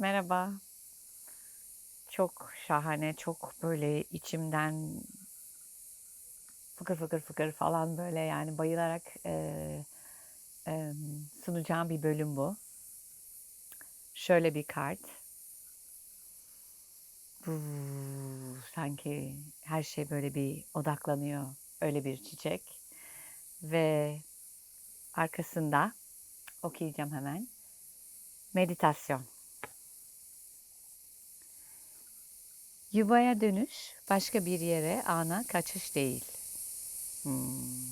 Merhaba. Çok şahane, çok böyle içimden fıkır fıkır fıkır falan böyle yani bayılarak, eee, emm, sunacağım bir bölüm bu. Şöyle bir kart. Sanki her şey böyle bir odaklanıyor. Öyle bir çiçek ve arkasında okuyacağım hemen. Meditasyon. Yuvaya dönüş, başka bir yere, ana kaçış değil. Hımm.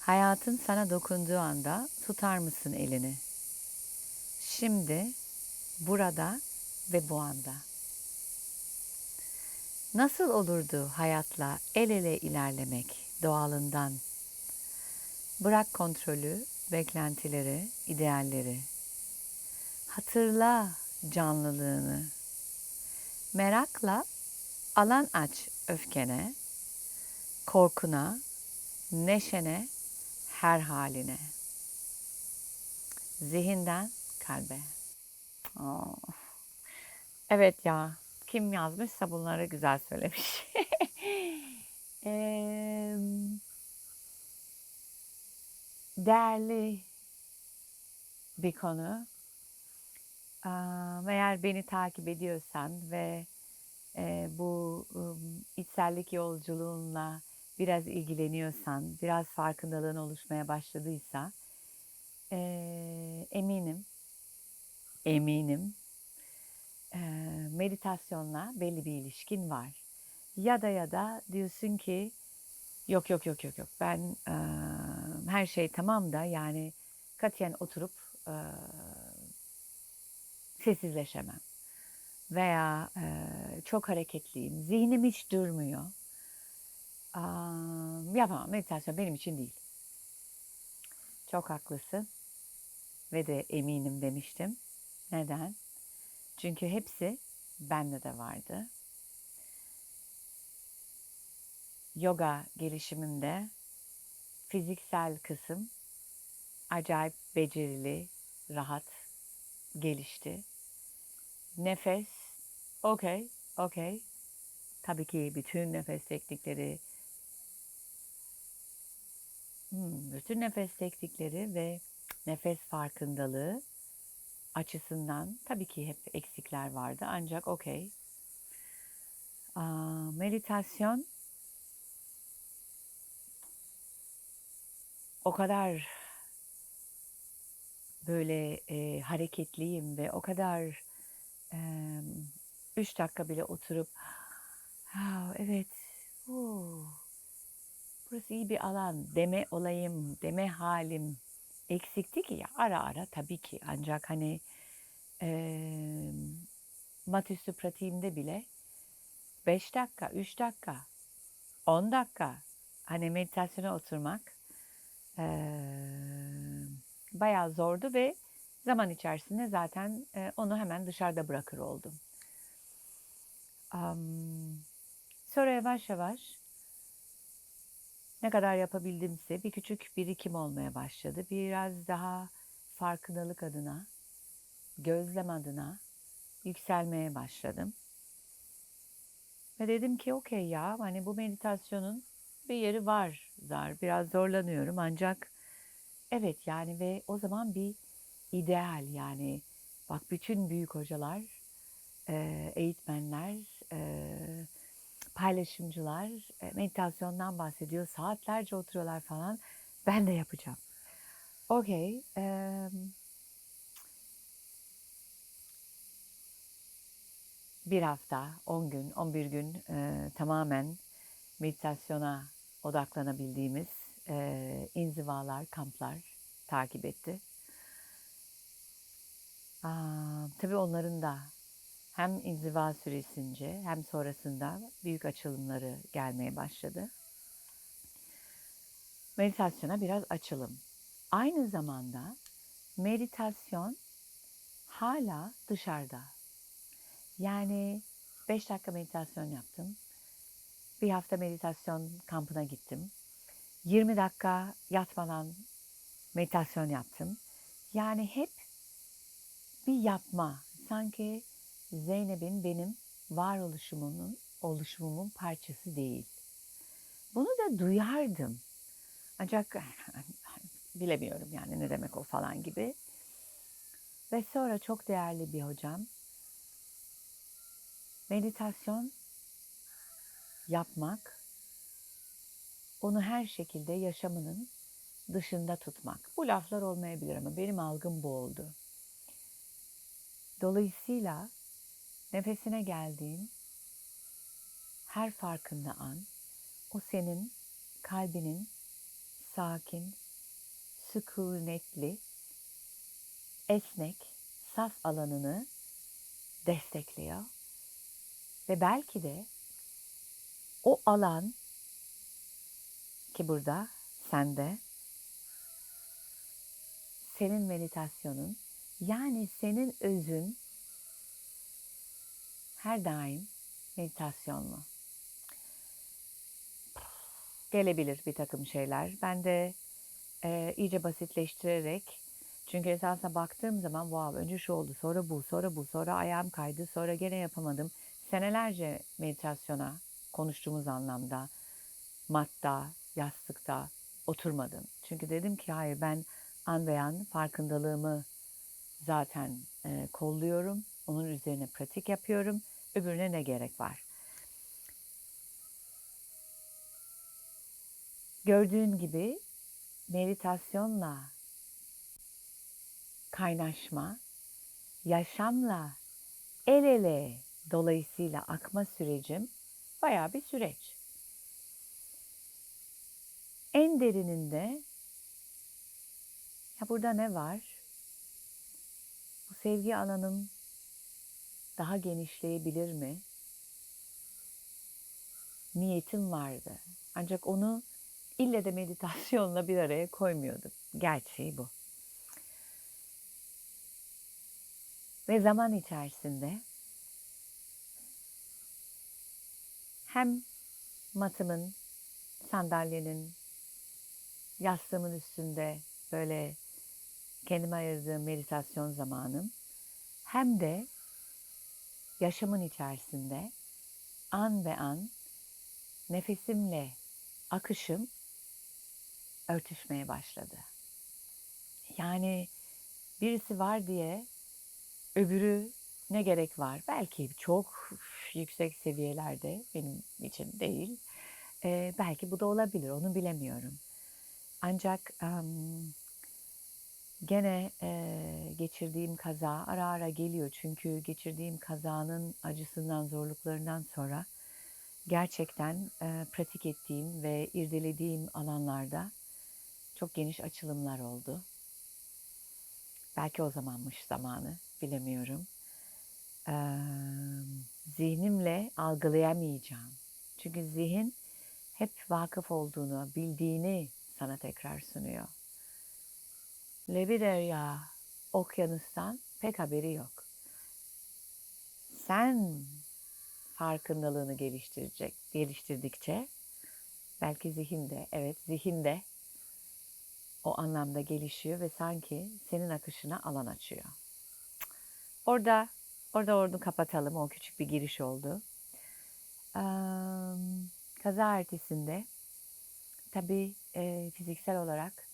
Hayatın sana dokunduğu anda tutar mısın elini? Şimdi, burada ve bu anda. Nasıl olurdu hayatla el ele ilerlemek doğalından? Bırak kontrolü, beklentileri, idealleri. Hatırla canlılığını. Merakla alan aç öfkene, korkuna, neşene, her haline. Zihinden kalbe. Oh. Evet ya, kim yazmışsa bunları güzel söylemiş. Değerli bir konu. Eğer beni takip ediyorsan ve, bu, içsellik yolculuğunla biraz ilgileniyorsan, biraz farkındalığın oluşmaya başladıysa, eminim, eminim, eee, meditasyonla belli bir ilişkin var. Ya da ya da diyorsun ki yok, yok, yok, yok, yok ben, her şey tamam da yani katiyen oturup, sessizleşemem veya, eee, çok hareketliyim, zihnim hiç durmuyor. Amm, yapamam, meditasyon benim için değil. Çok haklısın ve de eminim demiştim. Neden? Çünkü hepsi bende de vardı. Yoga gelişimimde fiziksel kısım acayip becerili, rahat gelişti. Nefes, okay, okay. Tabii ki bütün nefes teknikleri Hımm, bütün nefes teknikleri ve nefes farkındalığı açısından tabii ki hep eksikler vardı ancak. Aaa, meditasyon o kadar böyle, eee, hareketliyim ve o kadar, 3 dakika bile oturup "Ha, evet, burası iyi bir alan." deme olayım, deme hâlim eksikti ki ya ara ara tabii ki ancak hani, emm, mat pratiğimde bile 5 dakika, 3 dakika, 10 dakika hani meditasyona oturmak, emm, bayağı zordu ve zaman içerisinde zaten, eee, onu hemen dışarıda bırakır oldum. Sonra yavaş yavaş ne kadar yapabildimse bir küçük birikim olmaya başladı. Biraz daha farkındalık adına, gözlem adına yükselmeye başladım. Ve dedim ki okay ya, hani bu meditasyonun bir yeri var zar biraz zorlanıyorum ancak evet, yani ve o zaman bir ideal yani bak bütün büyük hocalar, eee, eğitmenler, eee, paylaşımcılar, eee, meditasyondan bahsediyor. Saatlerce oturuyorlar falan. Ben de yapacağım. Okay, emm 1 hafta, 10 gün, 11 gün, tamamen meditasyona odaklanabildiğimiz, inzivalar, kamplar takip etti. Aaa, tabii onların da hem inziva süresince hem sonrasında büyük açılımları gelmeye başladı. Meditasyona biraz açılım. Aynı zamanda meditasyon hâlâ dışarıda. Yani 5 dakika meditasyon yaptım. 1 hafta meditasyon kampına gittim. 20 dakika yatmadan meditasyon yaptım. Yani hep bir yapma, sanki Zeynep'in benim varoluşumun oluşumumun parçası değil. Bunu da duyardım. Ancak bilemiyorum yani ne demek o falan gibi. Ve sonra çok değerli bir hocam meditasyon yapmak, onu her şekilde yaşamının dışında tutmak. Bu laflar olmayabilir ama benim algım bu oldu. Dolayısıyla nefesine geldiğin her farkında an o senin kalbinin sakin, sükunetli, esnek, saf alanını destekliyor. Ve belki de o alan ki burada sende senin meditasyonun yani senin özün her daim meditasyonlu. Gelebilir bir takım şeyler. Ben de e, iyice basitleştirerek çünkü esasına baktığım zaman wow önce şu oldu sonra bu sonra bu sonra ayağım kaydı sonra gene yapamadım. Senelerce meditasyona konuştuğumuz anlamda matta, yastıkta oturmadım. Çünkü dedim ki hayır ben an beyan farkındalığımı zaten e, kolluyorum. Onun üzerine pratik yapıyorum. Öbürüne ne gerek var? Gördüğün gibi meditasyonla kaynaşma, yaşamla el ele dolayısıyla akma sürecim bayağı bir süreç. En derininde ya burada ne var? Sevgi alanım daha genişleyebilir mi? Niyetim vardı. Ancak onu ille de meditasyonla bir araya koymuyordum. Gerçeği bu. Ve zaman içerisinde hem matımın, sandalyenin, yastığımın üstünde böyle kendime ayırdığım meditasyon zamanım hem de yaşamın içerisinde an ve an nefesimle akışım örtüşmeye başladı. Yani birisi var diye öbürü ne gerek var? Belki çok yüksek seviyelerde benim için değil. Ee, belki bu da olabilir, onu bilemiyorum. Ancak um, gene e, geçirdiğim kaza ara ara geliyor. Çünkü geçirdiğim kazanın acısından, zorluklarından sonra gerçekten e, pratik ettiğim ve irdelediğim alanlarda çok geniş açılımlar oldu. Belki o zamanmış zamanı, bilemiyorum. Ee, zihnimle algılayamayacağım. Çünkü zihin hep vakıf olduğunu, bildiğini sana tekrar sunuyor. Lebiderya okyanustan pek haberi yok. Sen farkındalığını geliştirecek, geliştirdikçe belki zihinde, evet zihinde o anlamda gelişiyor ve sanki senin akışına alan açıyor. Orada orada orada kapatalım. O küçük bir giriş oldu. Ee, kaza ertesinde tabii e, fiziksel olarak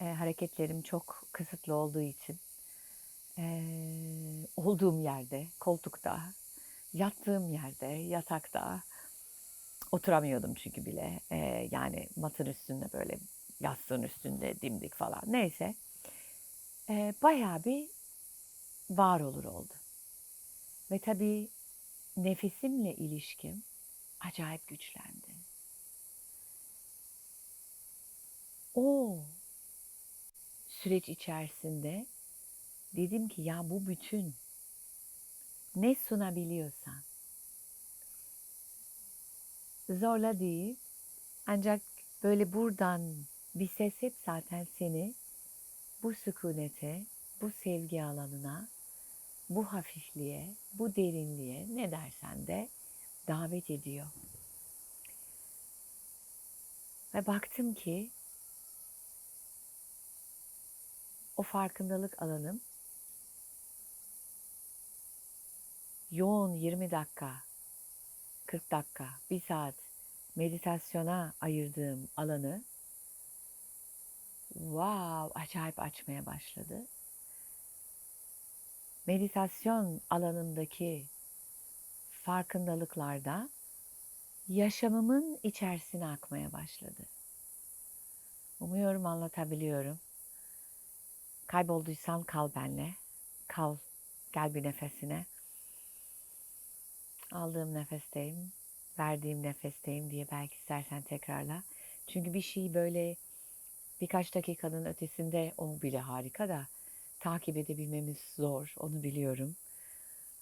e, hareketlerim çok kısıtlı olduğu için e, olduğum yerde, koltukta, yattığım yerde, yatakta oturamıyordum çünkü bile. E, yani matın üstünde böyle yastığın üstünde dimdik falan. Neyse. E, bayağı bir var olur oldu. Ve tabii nefesimle ilişkim acayip güçlendi. O süreç içerisinde dedim ki ya bu bütün ne sunabiliyorsan zorla değil ancak böyle buradan bir ses hep zaten seni bu sükunete, bu sevgi alanına, bu hafifliğe, bu derinliğe ne dersen de davet ediyor. Ve baktım ki o farkındalık alanım yoğun 20 dakika, 40 dakika, 1 saat meditasyona ayırdığım alanı wow acayip açmaya başladı. Meditasyon alanındaki farkındalıklarda yaşamımın içerisine akmaya başladı. Umuyorum anlatabiliyorum. Kaybolduysan kal benle. Kal. Gel bir nefesine. Aldığım nefesteyim. Verdiğim nefesteyim diye belki istersen tekrarla. Çünkü bir şey böyle birkaç dakikanın ötesinde o bile harika da takip edebilmemiz zor. Onu biliyorum.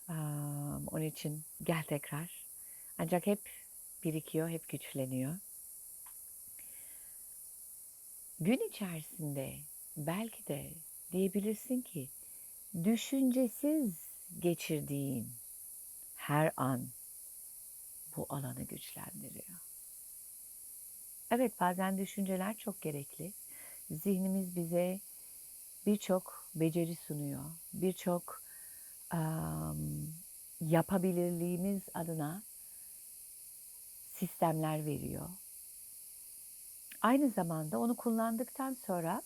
Um, onun için gel tekrar. Ancak hep birikiyor, hep güçleniyor. Gün içerisinde belki de diyebilirsin ki düşüncesiz geçirdiğin her an bu alanı güçlendiriyor. Evet bazen düşünceler çok gerekli. Zihnimiz bize birçok beceri sunuyor. Birçok um, yapabilirliğimiz adına sistemler veriyor. Aynı zamanda onu kullandıktan sonra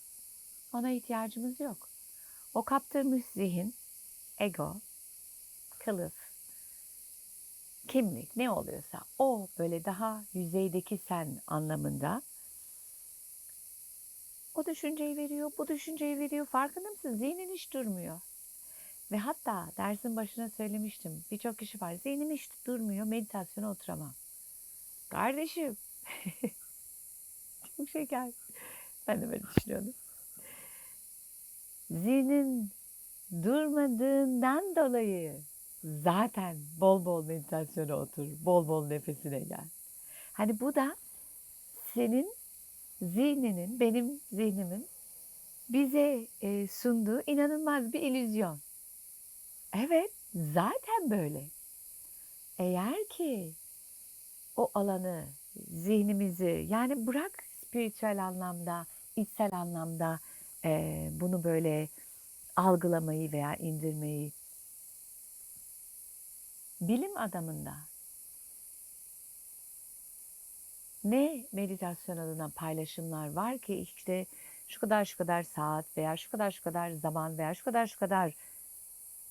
ona ihtiyacımız yok. O kaptırmış zihin, ego, kılıf, kimlik ne oluyorsa o böyle daha yüzeydeki sen anlamında o düşünceyi veriyor, bu düşünceyi veriyor. Farkında mısın? Zihnin hiç durmuyor. Ve hatta dersin başına söylemiştim. Birçok kişi var. Zihnim hiç durmuyor. Meditasyona oturamam. Kardeşim. Çok şeker. Ben de böyle düşünüyordum. Zihnin durmadığından dolayı zaten bol bol meditasyona otur. Bol bol nefesine gel. Hani bu da senin zihninin, benim zihnimin bize e, sunduğu inanılmaz bir illüzyon. Evet, zaten böyle. Eğer ki o alanı, zihnimizi yani bırak spiritüel anlamda, içsel anlamda e, bunu böyle algılamayı veya indirmeyi bilim adamında ne meditasyon adına paylaşımlar var ki işte şu kadar şu kadar saat veya şu kadar şu kadar zaman veya şu kadar şu kadar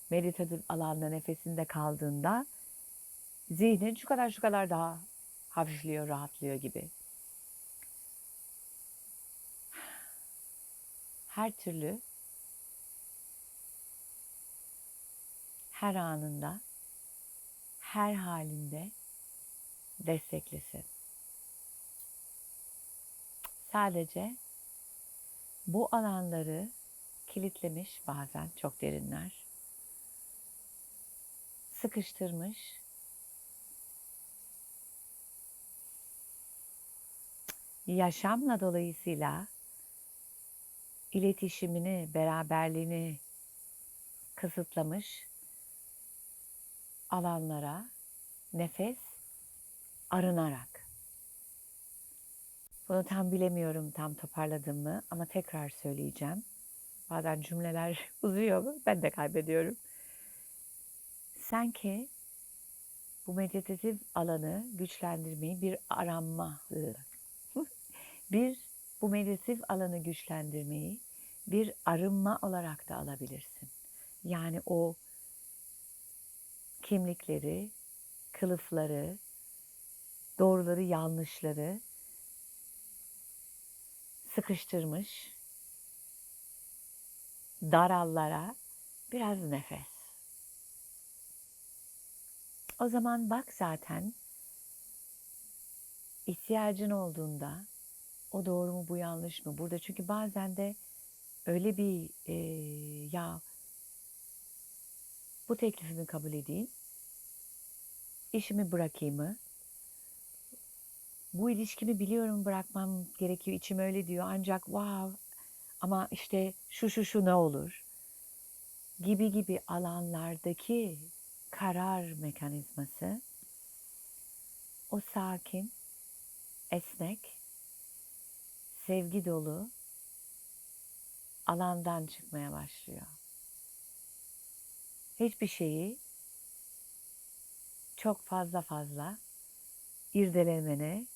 meditatif alanda nefesinde kaldığında zihnin şu kadar şu kadar daha hafifliyor, rahatlıyor gibi. Her türlü her anında her halinde desteklesin. Sadece bu alanları kilitlemiş bazen çok derinler. Sıkıştırmış. Yaşamla dolayısıyla iletişimini, beraberliğini kısıtlamış alanlara nefes arınarak. Bunu tam bilemiyorum tam toparladım mı ama tekrar söyleyeceğim. Bazen cümleler uzuyor ben de kaybediyorum. Sanki bu meditatif alanı güçlendirmeyi bir aranma, bir bu meditatif alanı güçlendirmeyi bir arınma olarak da alabilirsin. Yani o kimlikleri, kılıfları, doğruları, yanlışları sıkıştırmış darallara biraz nefes. O zaman bak zaten ihtiyacın olduğunda o doğru mu bu yanlış mı? Burada çünkü bazen de öyle bir e, ya bu teklifimi kabul edeyim, işimi bırakayım mı? Bu ilişkimi biliyorum bırakmam gerekiyor, içim öyle diyor ancak wow ama işte şu şu şu ne olur? Gibi gibi alanlardaki karar mekanizması o sakin, esnek, sevgi dolu alandan çıkmaya başlıyor. Hiçbir şeyi çok fazla fazla irdelemene,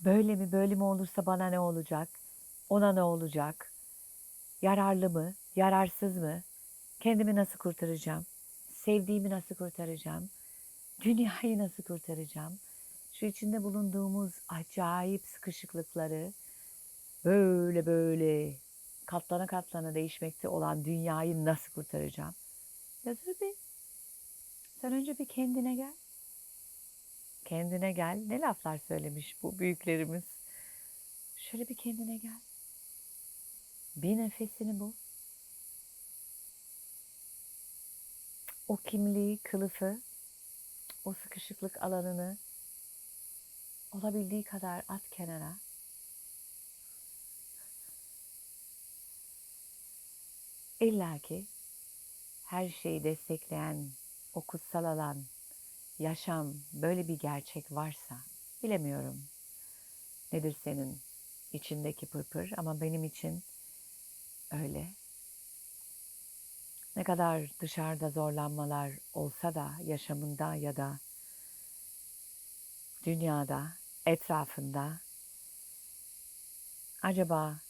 böyle mi böyle mi olursa bana ne olacak, ona ne olacak, yararlı mı, yararsız mı, kendimi nasıl kurtaracağım, sevdiğimi nasıl kurtaracağım, dünyayı nasıl kurtaracağım, şu içinde bulunduğumuz acayip sıkışıklıkları böyle böyle katlana katlana değişmekte olan dünyayı nasıl kurtaracağım? Ya dur bir. Sen önce bir kendine gel. Kendine gel. Ne laflar söylemiş bu büyüklerimiz. Şöyle bir kendine gel. Bir nefesini bul. O kimliği, kılıfı, o sıkışıklık alanını olabildiği kadar at kenara. İlla ki her şeyi destekleyen o kutsal alan, yaşam, böyle bir gerçek varsa bilemiyorum. Nedir senin içindeki pırpır ama benim için öyle. Ne kadar dışarıda zorlanmalar olsa da yaşamında ya da dünyada, etrafında acaba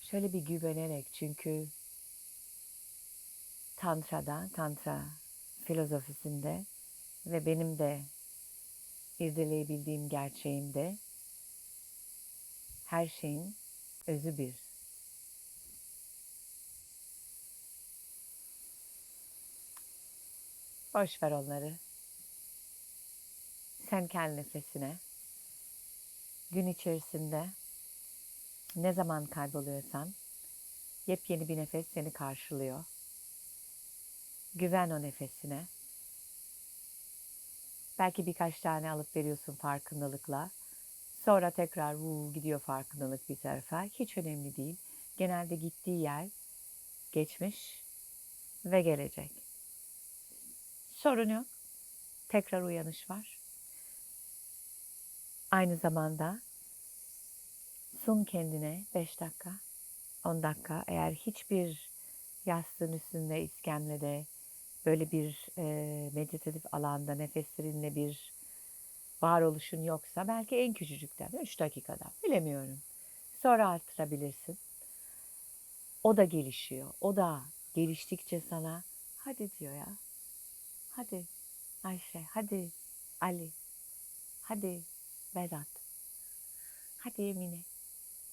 şöyle bir güvenerek çünkü Tantra'da, Tantra filozofisinde ve benim de irdeleyebildiğim gerçeğimde her şeyin özü bir. Boş ver onları. Sen kendi nefesine gün içerisinde ne zaman kayboluyorsan yepyeni bir nefes seni karşılıyor. Güven o nefesine. Belki birkaç tane alıp veriyorsun farkındalıkla. Sonra tekrar vuu gidiyor farkındalık bir tarafa. Hiç önemli değil. Genelde gittiği yer geçmiş ve gelecek. Sorun yok. Tekrar uyanış var. Aynı zamanda sun kendine 5 dakika, 10 dakika eğer hiçbir yastığın üstünde, iskemlede böyle bir e, meditatif alanda nefeslerinle bir varoluşun yoksa belki en küçücükten 3 dakikada bilemiyorum. Sonra arttırabilirsin. O da gelişiyor. O da geliştikçe sana hadi diyor ya. Hadi Ayşe, hadi Ali, hadi Vedat, hadi Emine.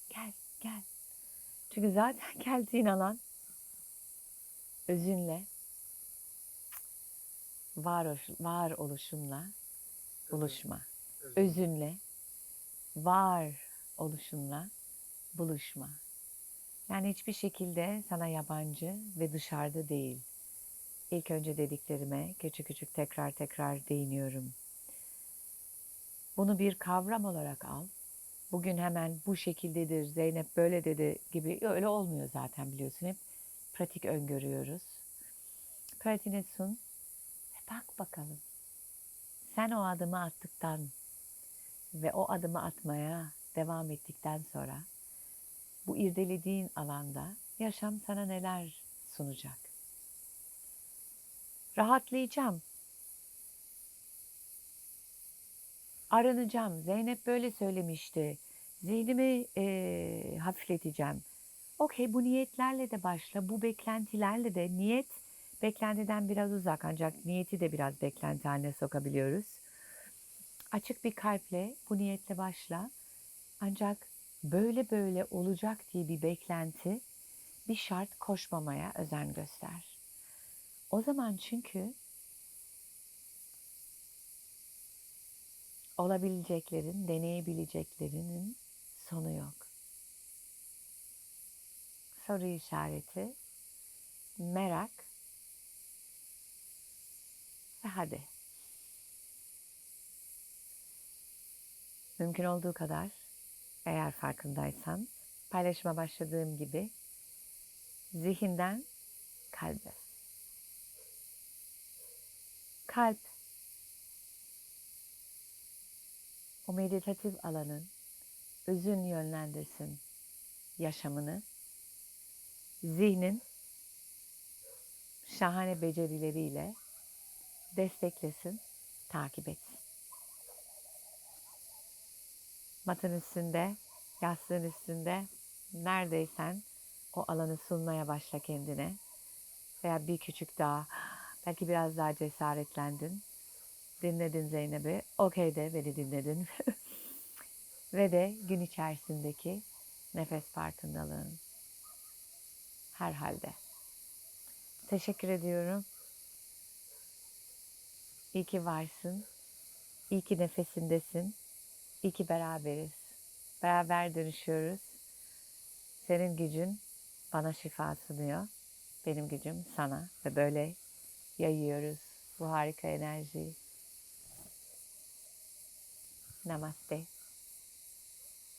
Gel, gel. Çünkü zaten geldiğin alan özünle, var, var oluşunla buluşma. Özünle, var oluşunla buluşma. Yani hiçbir şekilde sana yabancı ve dışarıda değil. İlk önce dediklerime küçük küçük tekrar tekrar değiniyorum. Bunu bir kavram olarak al. Bugün hemen bu şekildedir, Zeynep böyle dedi gibi öyle olmuyor zaten biliyorsun. Hep pratik öngörüyoruz. Pratiğine sun ve bak bakalım. Sen o adımı attıktan ve o adımı atmaya devam ettikten sonra bu irdelediğin alanda yaşam sana neler sunacak? Rahatlayacağım. Aranacağım. Zeynep böyle söylemişti. Zihnimi e, hafifleteceğim. Okey bu niyetlerle de başla. Bu beklentilerle de niyet beklentiden biraz uzak ancak niyeti de biraz beklenti haline sokabiliyoruz. Açık bir kalple bu niyetle başla. Ancak böyle böyle olacak diye bir beklenti, bir şart koşmamaya özen göster. O zaman çünkü olabileceklerin, deneyebileceklerinin sonu yok. Soru işareti, merak ve hadi. Mümkün olduğu kadar eğer farkındaysan paylaşıma başladığım gibi zihinden kalbe. Kalp meditatif alanın özün yönlendirsin yaşamını. Zihnin şahane becerileriyle desteklesin, takip etsin. Matın üstünde, yastığın üstünde neredeysen o alanı sunmaya başla kendine. Veya bir küçük daha, belki biraz daha cesaretlendin. Dinledin Zeynep'i, okey de beni dinledin. Ve de gün içerisindeki nefes farkındalığın herhalde. Teşekkür ediyorum. İyi ki varsın. İyi ki nefesindesin. İyi ki beraberiz. Beraber dönüşüyoruz. Senin gücün bana şifa sunuyor. Benim gücüm sana ve böyle yayıyoruz bu harika enerjiyi. ナマステ。